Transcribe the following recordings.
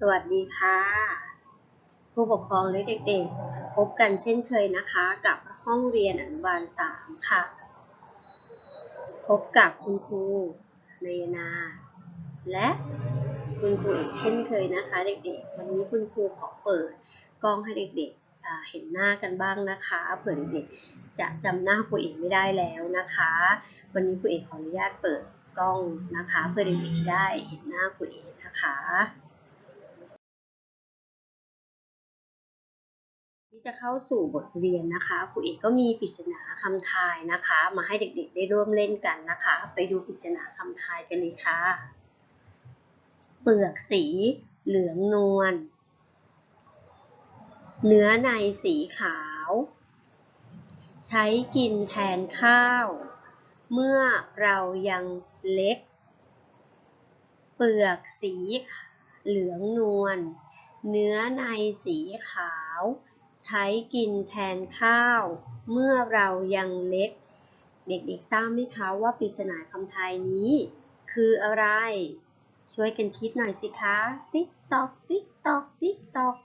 สวัสดีค่ะ ผู้ปกครองและเด็กๆ พบกันเช่นเคยนะคะกับห้องเรียนอนุบาลสามค่ะ พบกับคุณครูนายนา และคุณครูอีกเช่นเคยนะคะเด็กๆ วันนี้คุณครูขอเปิดกล้องให้เด็กๆเห็นหน้ากันบ้างนะคะเผื่อเด็กๆจะจำหน้าครูเอกไม่ได้แล้วนะคะ วันนี้ครูเอกขออนุญาตเปิดกล้องนะคะ เพื่อเด็กๆได้เห็นหน้าครูเอกนะคะ ที่จะเข้าสู่บทเรียนนะคะครูเอกก็มีปริศนาคำทายนะคะ มาให้เด็กๆได้ร่วมเล่นกันนะคะ ไปดูปริศนาคำทายกันเลยค่ะ เปลือกสีเหลืองนวล เนื้อในสีขาว ใช้กินแทนข้าว เมื่อเรายังเล็ก เปลือกสีเหลืองนวล เนื้อในสีขาว ใช้กินแทนข้าว เมื่อเรายังเล็ก เด็กๆทราบไหมคะว่าปริศนาคำทายนี้ คืออะไร ช่วยกันคิดหน่อยสิคะ ติ๊กตอก ติ๊กตอก ติ๊กตอก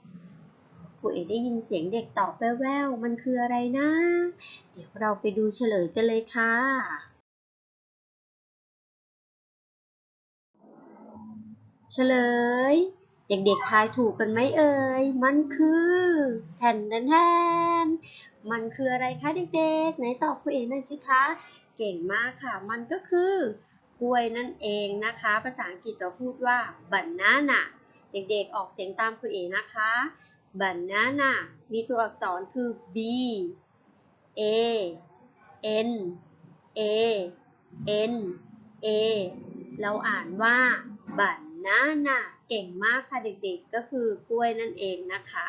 ครูเอ๋ได้ยินเสียงเด็กตอบแว่วๆ มันคืออะไรนะ เดี๋ยวเราไปดูเฉลยกันเลยค่ะ เฉลย เด็กๆทายถูกกันไหมเอ่ย มันคือแผ่นแทนแทนมันคืออะไรคะเด็กๆ ไหนตอบครูเอ๋หน่อยสิคะ เก่งมากค่ะ มันก็คือกล้วยนั่นเองนะคะ ภาษาอังกฤษเราพูดว่า banana เด็กๆ ออกเสียงตามครูเอ๋นะคะ banana มีตัวอักษรคือ b a n a n a เราอ่านว่า banana เก่งมากค่ะเด็กๆ ก็คือกล้วยนั่นเองนะคะ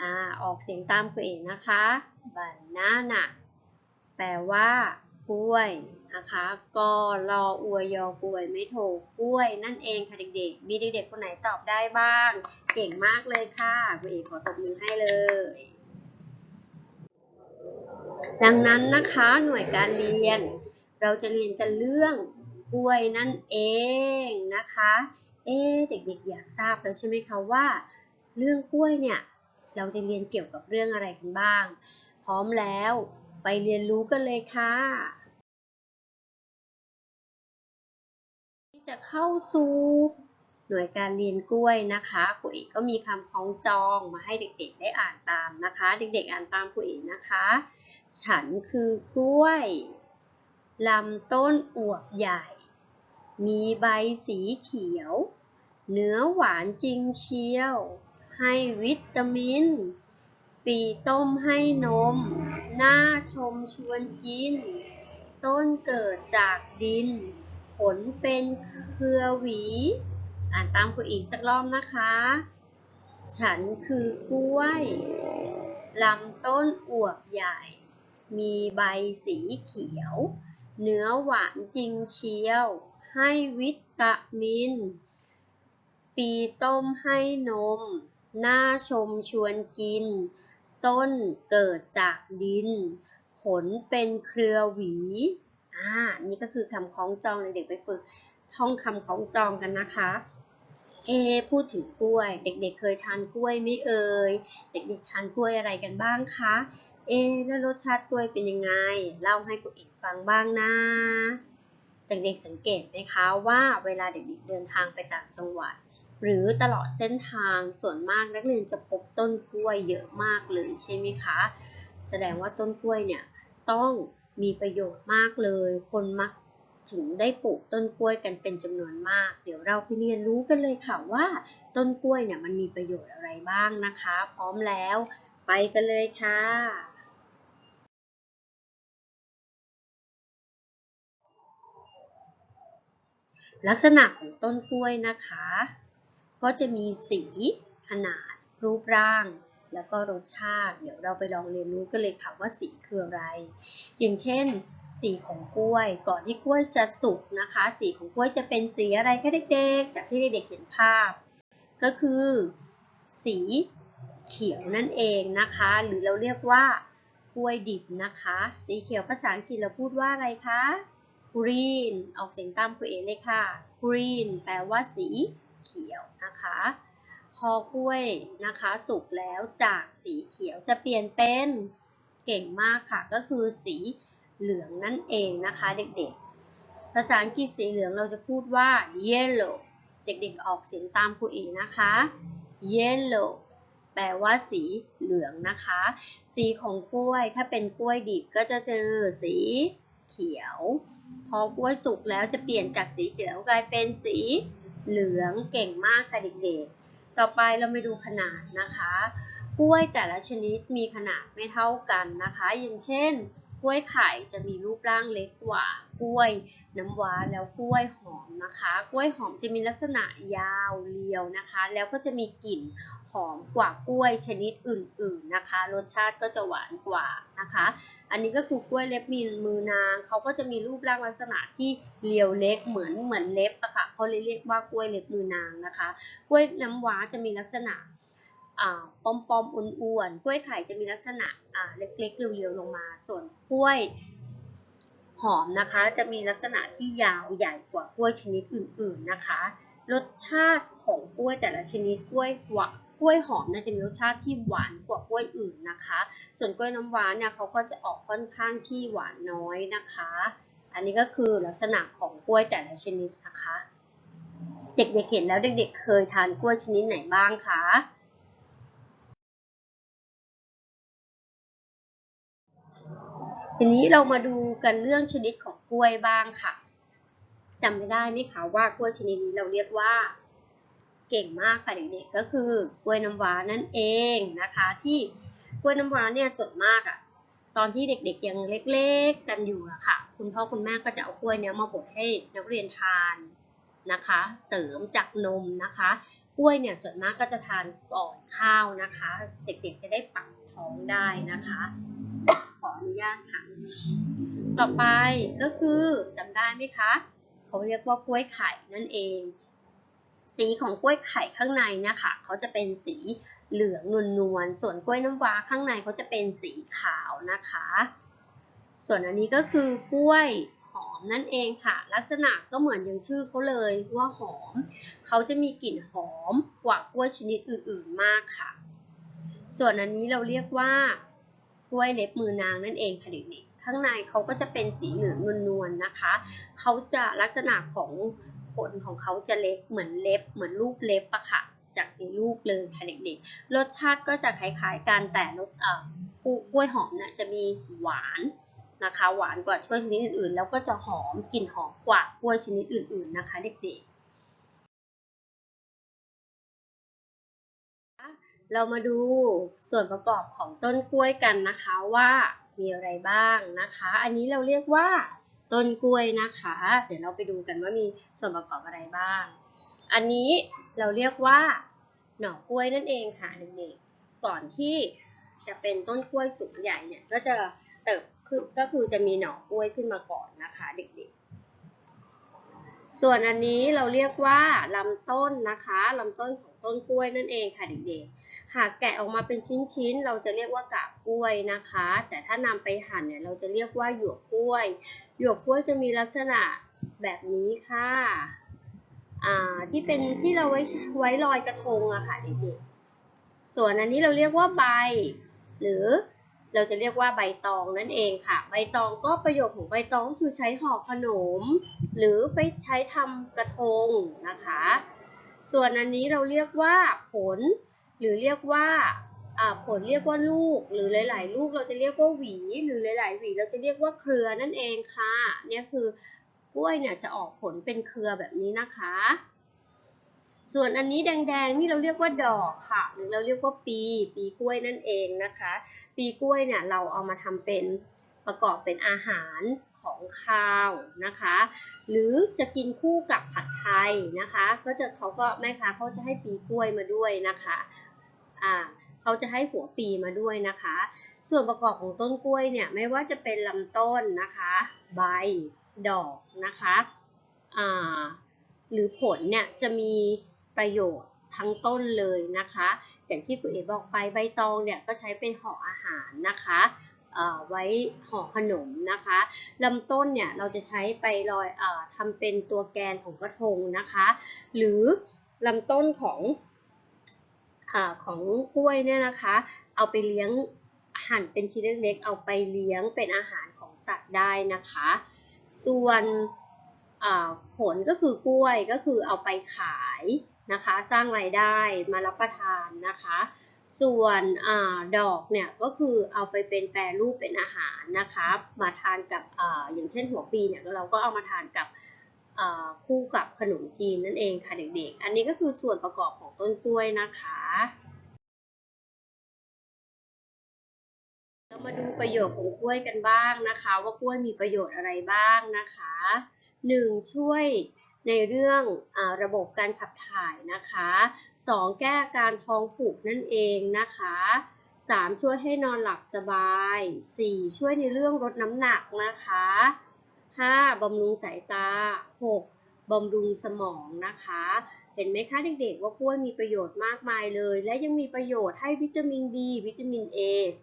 อ่าออกเสียงตามครูเอ๋นะคะ banana แปลว่ากล้วยนะคะกอรออวยยอกล้วยไม่โทกล้วยนั่นเองค่ะเด็กๆ มีเด็กๆคนไหนตอบได้บ้าง เก่งมากเลยค่ะครูเอกขอตบมือให้เลย ดังนั้นนะคะหน่วยการเรียน เราจะเรียนกันเรื่อง กล้วยนั่นเองนะคะ เอ๊ะเด็กๆอยากทราบแล้วใช่ไหมคะว่า เรื่องกล้วยเนี่ยเราจะเรียนเกี่ยวกับเรื่องอะไรกันบ้าง พร้อมแล้วไปเรียนรู้กันเลยค่ะที่จะเข้าสู่หน่วยการเรียนกล้วยนะคะครูเอกก็มีคำคล้องจองมาให้เด็กๆ ได้อ่านตามนะคะ เด็กๆ อ่านตามครูเอกนะคะ ฉันคือกล้วยลำต้นอวบใหญ่ มีใบสีเขียว เนื้อหวานจริงเชียว ให้วิตามิน ปีต้มให้นมน่าชมชวนกิน ต้นเกิดจากดิน ผลเป็นเครือหวี อ่านตามครูอีกสักรอบนะคะ ฉันคือกล้วยลำต้นอวบใหญ่ มีใบสีเขียว เนื้อหวานจริงเชียว ให้วิตามิน ปีต้มให้นมน่าชมชวนกิน ต้นเกิดจากดิน ผลเป็นเครือหวี อ่า นี่ก็คือคำคล้องจองเลยเด็กไปฝึกท่องคำคล้องจองกันนะคะ เอ พูดถึงกล้วย เด็กๆเคยทานกล้วยไหม่เอ่ย เด็กๆทานกล้วยอะไรกันบ้างคะ เอ แล้วรสชาติกล้วยเป็นยังไง เล่าให้คุณเอกฟังบ้างนะ เด็กๆสังเกตไหมคะว่าเวลาเด็กๆเดินทางไปต่างจังหวัด หรือตลอดเส้นทางส่วนมากนักเรียนจะพบต้นกล้วยเยอะมากเลยใช่ไหมคะ แสดงว่าต้นกล้วยเนี่ยต้องมีประโยชน์มากเลย คนมักถึงได้ปลูกต้นกล้วยกันเป็นจำนวนมาก เดี๋ยวเราไปเรียนรู้กันเลยค่ะว่า ต้นกล้วยเนี่ยมันมีประโยชน์อะไรบ้างนะคะ พร้อมแล้ว ไปกันเลยค่ะ ลักษณะของต้นกล้วยนะคะ ก็จะมีสีขนาด รูปร่าง แล้วก็รสชาติ เดี๋ยวเราไปลองเรียนรู้กันเลยค่ะว่าสีคืออะไร อย่างเช่น สีของกล้วย ก่อนที่กล้วยจะสุกนะคะ สีของกล้วยจะเป็นสีอะไรคะเด็กๆ จากที่เด็กๆเห็นภาพ ก็คือ สีเขียวนั่นเองนะคะ หรือเราเรียกว่ากล้วยดิบนะคะ สีเขียวภาษาอังกฤษเราพูดว่าอะไรคะ green ออกเสียงตามครูเอเลยค่ะ green แปลว่าสีเขียวนะคะ พอกล้วยนะคะสุกแล้วจากสีเขียวจะเปลี่ยนเป็นเก่งมากค่ะ ก็คือสีเหลืองนั่นเองนะคะเด็กๆ ภาษาอังกฤษสีเหลืองเราจะพูดว่า yellow เด็กๆออกเสียงตามครูเอนะคะ yellow แปลว่าสีเหลืองนะคะ สีของกล้วยถ้าเป็นกล้วยดิบก็จะเจอสีเขียว พอกล้วยสุกแล้วจะเปลี่ยนจากสีเขียวกลายเป็นสีเหลืองเก่งมากค่ะเด็กๆ ต่อไปเราไปดูขนาดนะคะ กล้วยแต่ละชนิดมีขนาดไม่เท่ากันนะคะ อย่างเช่น กล้วยไข่จะมีรูปร่างเล็กกว่ากล้วยน้ำว้าแล้วกล้วยหอมนะคะ กล้วยหอมจะมีลักษณะยาวเรียวนะคะ แล้วก็จะมีกลิ่นหอมกว่ากล้วยชนิดอื่น ๆนะคะ รสชาติก็จะหวานกว่านะคะ อันนี้ก็คือกล้วยเล็บมีมือนางเขาก็จะมีรูปร่างลักษณะที่เรียวเล็กเหมือนเหมือนเล็บอะค่ะเขาเรียกว่ากล้วยเล็บมือนางนะคะ กล้วยน้ำว้าจะมีลักษณะ ปอมปอมๆอ้วนๆกล้วยไข่จะมีลักษณะเล็กๆเรียวๆลงมา ส่วนกล้วยหอมนะคะ จะมีลักษณะที่ยาวใหญ่กว่ากล้วยชนิดอื่นๆนะคะ รสชาติของกล้วยแต่ละชนิดกล้วยหวานกล้วยหอมเนี่ยจะมีรสชาติที่หวานกว่ากล้วยอื่นนะคะ ส่วนกล้วยน้ำว้าเนี่ยเขาก็จะออกค่อนข้างที่หวานน้อยนะคะ อันนี้ก็คือลักษณะของกล้วยแต่ละชนิดนะคะ เด็กๆเห็นแล้วเด็กๆ เคยทานกล้วยชนิดไหนบ้างคะ ทีนี้เรามาดูกันเรื่องชนิดของกล้วยบ้างค่ะจำไม่ได้ไหมคะว่ากล้วยชนิดนี้เราเรียกว่า เก่งมากค่ะเด็กๆก็คือกล้วยน้ำว้านั่นเองนะคะ ที่กล้วยน้ำว้าเนี่ยส่วนมากอะตอนที่เด็กๆยังเล็กๆกันอยู่อะค่ะ คุณพ่อคุณแม่ก็จะเอากล้วยเนี้ยมาบดให้นักเรียนทานนะคะ เสริมจากนมนะคะ กล้วยเนี่ยส่วนมากก็จะทานก่อนข้าวนะคะ เด็กๆจะได้ปักท้องได้นะคะ ขออนุญาตค่ะ ต่อไปก็คือจำได้ไหมคะ เขาเรียกว่ากล้วยไข่นั่นเอง สีของกล้วยไข่ข้างในเนี่ยค่ะเขาจะเป็นสีเหลืองนวลๆ ส่วนกล้วยน้ำว้าข้างในเขาจะเป็นสีขาวนะคะ ส่วนอันนี้ก็คือกล้วยหอมนั่นเองค่ะ ลักษณะก็เหมือนอย่างชื่อเขาเลยว่าหอม เขาจะมีกลิ่นหอมกว่ากล้วยชนิดอื่นๆมากค่ะ ส่วนอันนี้เราเรียกว่า กล้วยเล็บมือนางนั่นเองค่ะเด็กๆข้างในเขาก็จะเป็นสีเหลืองนวลๆนะคะ เขาจะลักษณะของผลของเขาจะเล็กเหมือนเล็บ เหมือนรูปเล็บอะค่ะ จากในรูปเลยค่ะเด็กๆ รสชาติก็จะคล้ายๆกันแต่รสเอ่อกล้วยหอมเนี่ยจะมีหวานนะคะ หวานกว่ากล้วยชนิดอื่นๆ แล้วก็จะหอมกลิ่นหอมกว่ากล้วยชนิดอื่นๆนะคะ เด็กๆ เรามาดูส่วนประกอบของต้นกล้วยกันนะคะว่ามีอะไรบ้างนะคะ อันนี้เราเรียกว่าต้นกล้วยนะคะ เดี๋ยวเราไปดูกันว่ามีส่วนประกอบอะไรบ้าง อันนี้เราเรียกว่าหน่อกล้วยนั่นเองค่ะเด็กๆก่อนที่จะเป็นต้นกล้วยสูงใหญ่เนี่ยก็จะเติบขึ้นก็คือจะมีหน่อกล้วยขึ้นมาก่อนนะคะ เด็กๆ ส่วนอันนี้เราเรียกว่าลำต้นนะคะลำต้นของต้นกล้วยนั่นเองค่ะเด็กๆ หากแกะออกมาเป็นชิ้นๆ เราจะเรียกว่ากาบกล้วยนะคะ แต่ถ้านำไปหั่นเนี่ยเราจะเรียกว่าหยวกกล้วย หยวกกล้วยจะมีลักษณะแบบนี้ค่ะอ่าที่เป็นที่เราไว้ไว้ลอยกระทงอะค่ะเด็กๆ ส่วนอันนี้เราเรียกว่าใบ หรือเราจะเรียกว่าใบตองนั่นเองค่ะ ใบตองก็ประโยชน์ของใบตองคือใช้ห่อขนม หรือไปใช้ทำกระทงนะคะ ส่วนอันนี้เราเรียกว่าผล หรือเรียกว่าผลเรียกว่าลูก หรือหลาย ๆ ลูกเราจะเรียกว่าหวี หรือหลาย ๆ หวีเราจะเรียกว่าเครือนั่นเองค่ะเนี่ยคือกล้วยเนี่ยจะออกผลเป็นเครือแบบนี้นะคะ ส่วนอันนี้แดง ๆ นี่เราเรียกว่าดอกค่ะ หรือเราเรียกว่าปี ปีกล้วยนั่นเองนะคะ ปีกล้วยเนี่ยเราเอามาทำเป็นประกอบเป็นอาหารของข้าวนะคะ หรือจะกินคู่กับผัดไทยนะคะ ก็จะเขาก็แม่ค้าเขาจะให้ปีกล้วยมาด้วยนะคะ อ่าเขาจะให้หัวปีมาด้วยนะคะ ส่วนประกอบของต้นกล้วยเนี่ยไม่ว่าจะเป็นลำต้นนะคะ ใบ ดอกนะคะอ่าหรือผลเนี่ยจะมีประโยชน์ทั้งต้นเลยนะคะ อย่างที่คุณเอ๋บอกไปใบตองเนี่ยก็ใช้เป็นห่ออาหารนะคะไว้ห่อขนมนะคะลำต้นเนี่ยเราจะใช้ไปลอยอทำเป็นตัวแกนของกระทงนะคะ หรือลำต้นของ ของกล้วยเนี่ยนะคะ เอาไปเลี้ยงหั่นเป็นชิ้นเล็กๆเอาไปเลี้ยงเป็นอาหารของสัตว์ได้นะคะ ส่วนผลก็คือกล้วยก็คือเอาไปขายนะคะ สร้างรายได้มารับประทานนะคะ ส่วนอดอกเนี่ยก็คือเอาไปเป็นแปรรูปเป็นอาหารนะคะ มาทานกับออย่างเช่นหัวปีเนี่ยเราก็เอามาทานกับ คู่กับขนมจีนนั่นเองค่ะเด็กๆ อันนี้ก็คือส่วนประกอบของต้นกล้วยนะคะ เรามาดูประโยชน์ของกล้วยกันบ้างนะคะ ว่ากล้วยมีประโยชน์อะไรบ้างนะคะหนึ่งช่วยในเรื่องอระบบการขับถ่ายนะคะสองแก้อาการท้องผูกนั่นเองนะคะสามช่วยให้นอนหลับสบายสี่ช่วยในเรื่องลดน้ำหนักนะคะ ห้าบำรุงสายตาหกบำรุงสมองนะคะ เห็นไหมคะเด็กๆ ว่ากล้วยมีประโยชน์มากมายเลย และยังมีประโยชน์ให้วิตามินดีวิตามิน A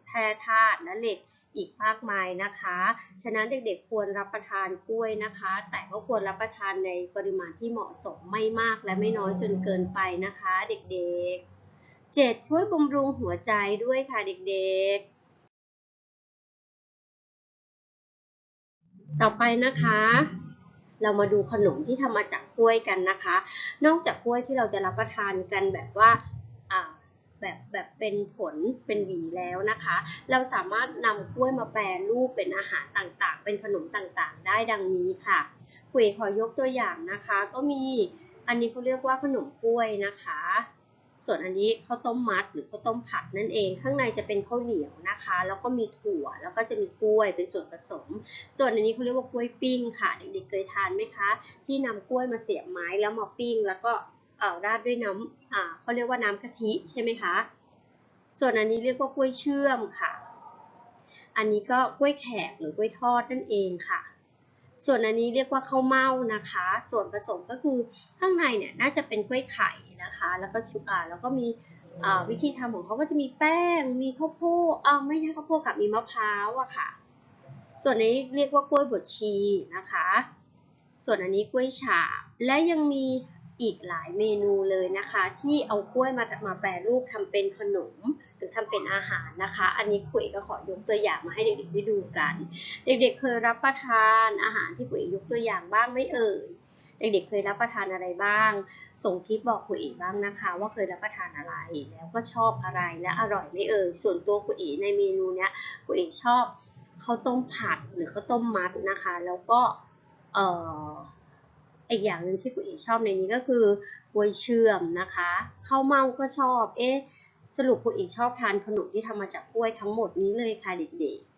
แร่ธาตุและเหล็กอีกมากมายนะคะ ฉะนั้นเด็กๆ ควรรับประทานกล้วยนะคะ แต่ก็ควรรับประทานในปริมาณที่เหมาะสมไม่มากและไม่น้อยจนเกินไปนะคะ เด็กๆเจ็ดช่วยบำรุงหัวใจด้วยค่ะเด็กๆ ต่อไปนะคะ เรามาดูขนมที่ทำมาจากกล้วยกันนะคะ นอกจากกล้วยที่เราจะรับประทานกันแบบว่าแบบแบบเป็นผลเป็นหวีแล้วนะคะ เราสามารถนำกล้วยมาแปรรูปเป็นอาหารต่างๆ เป็นขนมต่างๆ ได้ดังนี้ค่ะคุยขอยกตัวอย่างนะคะ ก็มีอันนี้เขาเรียกว่าขนมกล้วยนะคะ ส่วนอันนี้ข้าวต้มมัดหรือข้าวต้มผัดนั่นเอง ข้างในจะเป็นข้าวเหนียวนะคะ แล้วก็มีถั่ว แล้วก็จะมีกล้วยเป็นส่วนผสม ส่วนอันนี้เขาเรียกว่ากล้วยปิ้งค่ะ เด็กๆเคยทานไหมคะ ที่นำกล้วยมาเสียบไม้แล้วมาปิ้ง แล้วก็เอ่อราดด้วยน้ำอ่าเขาเรียกว่าน้ำกะทิใช่ไหมคะ ส่วนอันนี้เรียกว่ากล้วยเชื่อมค่ะ อันนี้ก็กล้วยแขกหรือกล้วยทอดนั่นเองค่ะ ส่วนอันนี้เรียกว่าข้าวเม่านะคะ ส่วนผสมก็คือข้างในเนี่ยน่าจะเป็นกล้วยไข่นะคะ แล้วก็ชุบอ่าแล้วก็มีวิธีทำของเขาก็จะมีแป้ง มีข้าวโพดอ่าวไม่ใช่ข้าวโพดค่ะ มีมะพร้าวอะค่ะ ส่วนนี้เรียกว่ากล้วยบดชีนะคะ ส่วนอันนี้กล้วยฉาบ และยังมีอีกหลายเมนูเลยนะคะ ที่เอากล้วยมามาแปรรูปทำเป็นขนม รือทำเป็นอาหารนะคะ อันนี้คุยก็ขอยกตัวอย่างมาให้เด็กๆได้ดูกัน เด็กๆเคยรับประทานอาหารที่คุยยกตัวอย่างบ้างไหมเอ่ยเด็กๆเคยรับประทานอะไรบ้าง ส่งคลิปบอกคุยบ้างนะคะ ว่าเคยรับประทานอะไร แล้วก็ชอบอะไรและอร่อยไหมเอ่ย ส่วนตัวคุยในเมนูเนี้ยคุยชอบข้าวต้มผัดหรือข้าวต้มมัดนะคะ แล้วก็เอ่ออีกอย่างหนึ่งที่คุยชอบในนี้ก็คือกล้วยเชื่อมนะคะ ข้าวเมาก็ชอบ เอ๊ะ สรุปคุณอีกชอบทานขนมที่ทำมาจากกล้วยทั้งหมดนี้เลยค่ะเด็กๆ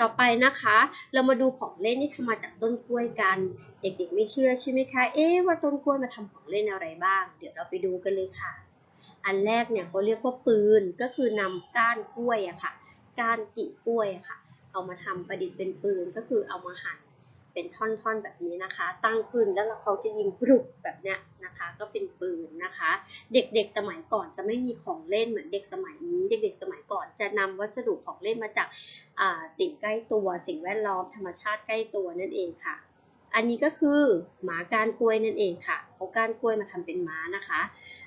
ต่อไปนะคะ เรามาดูของเล่นที่ทำมาจากต้นกล้วยกัน เด็กๆไม่เชื่อใช่ไหมคะ เอ๊ะว่าต้นกล้วยมาทำของเล่นอะไรบ้าง เดี๋ยวเราไปดูกันเลยค่ะ อันแรกเนี่ยเขาเรียกว่าปืนก็คือนำก้านกล้วยอะค่ะ ก้านกิ่กล้วยอะค่ะ เอามาทำประดิษฐ์เป็นปืนก็คือเอามาหั่น เป็นท่อนๆแบบนี้นะคะ ตั้งขึ้นแล้วเขาจะยิงปลุกแบบเนี้ยนะคะ ก็เป็นปืนนะคะ เด็กๆสมัยก่อนจะไม่มีของเล่นเหมือนเด็กสมัยนี้ เด็ก ๆ สมัยก่อนจะนำวัสดุของเล่นมาจากาสิ่งใกล้ตัว สิ่งแวดล้อมธรรมชาติใกล้ตัวนั่นเองค่ะ อันนี้ก็คือหมากานกล้วยนั่นเองค่ะเอาก้านกล้วยมาทำเป็นม้านะคะ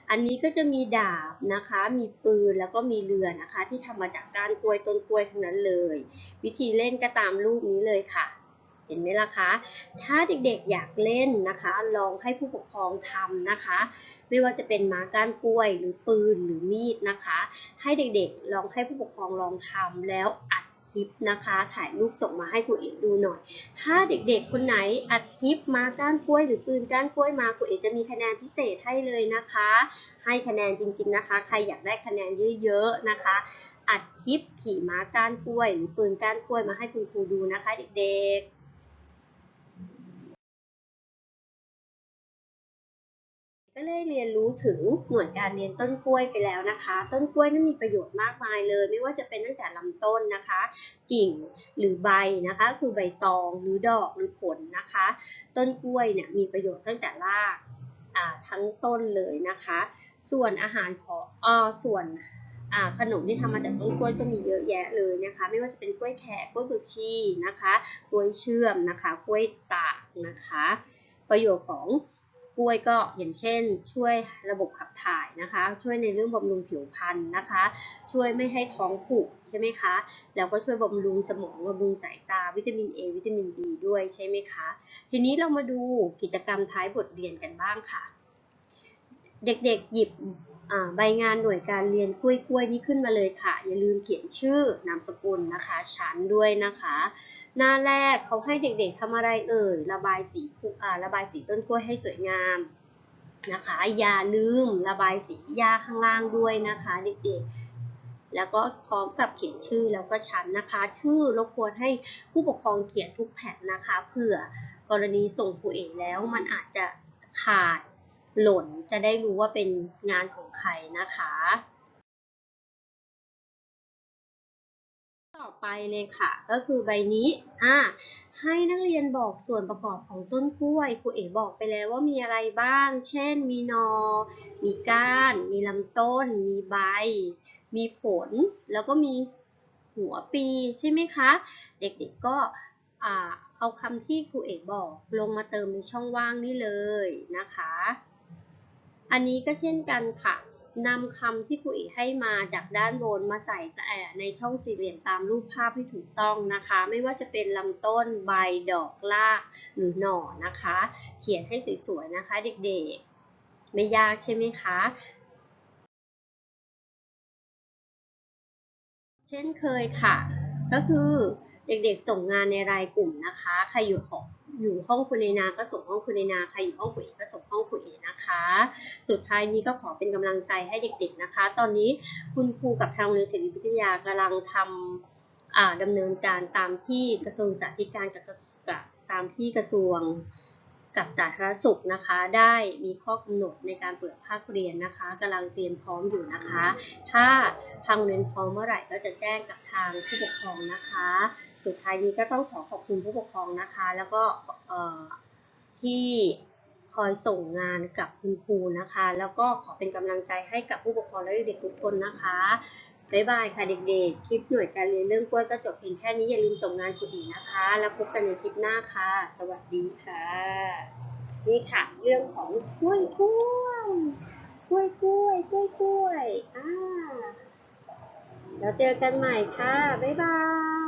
อันนี้ก็จะมีดาบนะคะ มีปืนแล้วก็มีเรือนะคะ ที่ทำมาจากกานกล้วยต้นกล้วยทั้งนั้นเลย วิธีเล่นก็ตามรูปนี้เลยค่ะ เห็นไหมล่ะคะ ถ้าเด็กๆอยากเล่นนะคะ ลองให้ผู้ปกครองทำนะคะ ไม่ว่าจะเป็นม้าก้านกล้วยหรือปืนหรือมีดนะคะ ให้เด็กๆลองให้ผู้ปกครองลองทำแล้วอัดคลิปนะคะ ถ่ายรูปส่งมาให้ครูเอกดูหน่อย ถ้าเด็กๆ คนไหนอัดคลิปมาก้านกล้วย หรือปืนก้านกล้วยมาครูเอกจะมีคะแนนพิเศษให้เลยนะคะ ให้คะแนนจริง ๆนะคะ ใครอยากได้คะแนนเยอะๆนะคะ อัดคลิปขี่ม้าก้านกล้วย หรือปืนก้านกล้วยมาให้คุณครูดูนะคะ เด็กๆ ก็ได้เรียนรู้ถึงหน่วยการเรียนต้นกล้วยไปแล้วนะคะ ต้นกล้วยนั้นมีประโยชน์มากมายเลย ไม่ว่าจะเป็นตั้งแต่ลำต้นนะคะ กิ่งหรือใบนะคะ คือใบตองหรือดอกหรือผลนะคะ ต้นกล้วยเนี่ยมีประโยชน์ตั้งแต่รากอ่าทั้งต้นเลยนะคะ ส่วนอาหารของอ่อส่วนอ่าขนมที่ทำมาจากต้นกล้วยก็มีเยอะแยะเลยนะคะ ไม่ว่าจะเป็นกล้วยแขกกล้วยบวกชีนะคะกล้วยเชื่อมนะคะกล้วยตากนะคะ ประโยชน์ของ กล้วยก็อย่างเช่น ช่วยระบบขับถ่ายนะคะ ช่วยในเรื่องบำรุงผิวพรรณนะคะ ช่วยไม่ให้ท้องผูกใช่ไหมคะ แล้วก็ช่วยบำรุงสมองบำรุงสายตาวิตามิน A วิตามิน D ด้วยใช่ไหมคะ ทีนี้เรามาดูกิจกรรมท้ายบทเรียนกันบ้างค่ะ เด็กๆหยิบใบงานหน่วยการเรียนกล้วยกล้วยๆนี้ขึ้นมาเลยค่ะ อย่าลืมเขียนชื่อนามสกุลนะคะชั้นด้วยนะคะ หน้าแรกเขาให้เด็กๆทำอะไรเอ่ย ระบายสีอ่าระบายสีต้นกล้วยให้สวยงามนะคะ อย่าลืมระบายสีหญ้าข้างล่างด้วยนะคะเด็กๆ แล้วก็พร้อมกับเขียนชื่อแล้วก็ชั้นนะคะ ชื่อรบกวนให้ผู้ปกครองเขียนทุกแผ่นนะคะเผื่อกรณีส่งครูเอกแล้วมันอาจจะขาดหล่นจะได้รู้ว่าเป็นงานของใครนะคะ ต่อไปเลยค่ะ ก็คือใบนี้อ่าให้นักเรียนบอกส่วนประกอบของต้นกล้วยครูเอ๋บอกไปแล้วว่ามีอะไรบ้าง เช่น มีนอ มีก้าน มีลำต้น มีใบ มีผล แล้วก็มีหัวปีใช่ไหมคะ เด็กๆก็เอาคำที่ครูเอกบอกลงมาเติมในช่องว่างนี่เลยนะคะ อันนี้ก็เช่นกันค่ะ นำคำที่ครูเอให้มาจากด้านบนมาใส่แต่ในช่องสี่เหลี่ยมตามรูปภาพให้ถูกต้องนะคะ ไม่ว่าจะเป็นลำต้นใบดอกรากหรือหน่อนะคะ เขียนให้สวยๆนะคะเด็กๆ ไม่ยากใช่ไหมคะเช่นเคยค่ะ ก็คือเด็กๆส่งงานในรายกลุ่มนะคะ ใครอยู่ของ อยู่ห้องคุณเอนาก็ส่งห้องคุณเอนาใครอยู่ห้องคุณเอก็ส่งห้องคุณเอนะคะ สุดท้ายนี้ก็ขอเป็นกำลังใจให้เด็กๆนะคะ ตอนนี้คุณครูกับทางโรงเรียนศิริวิทยากำลังทำอ่าดำเนินการตามที่กระทรวงสาธารณการกับกระทรวงตามที่กระทรวงกับสาธารณสุขนะคะ ได้มีข้อกำหนดในการเปิดภาคเรียนนะคะกำลังเตรียมพร้อมอยู่นะคะ ถ้าทางเรียนพร้อมเมื่อไหร่ก็จะแจ้งกับทางผู้ปกครองนะคะ สุดท้ายนี้ก็ต้องขอขอบคุณผู้ปกครองนะคะ แล้วก็ที่คอยส่งงานกับคุณครูนะคะ แล้วก็ขอเป็นกำลังใจให้กับผู้ปกครองและเด็กๆทุกคนนะคะบ๊ายบายค่ะเด็กๆ คลิปหน่วยการเรียนเรื่องกล้วยก็จบเพียงแค่นี้อย่าลืมส่งงานคุณอีกนะคะ แล้วพบกันในคลิปหน้าค่ะ สวัสดีค่ะ นี่ค่ะ เรื่องของกล้วยกล้วยกล้วยกล้วยกล้วยกล้วยอ่าแล้วเจอกันใหม่ค่ะ บ๊ายบาย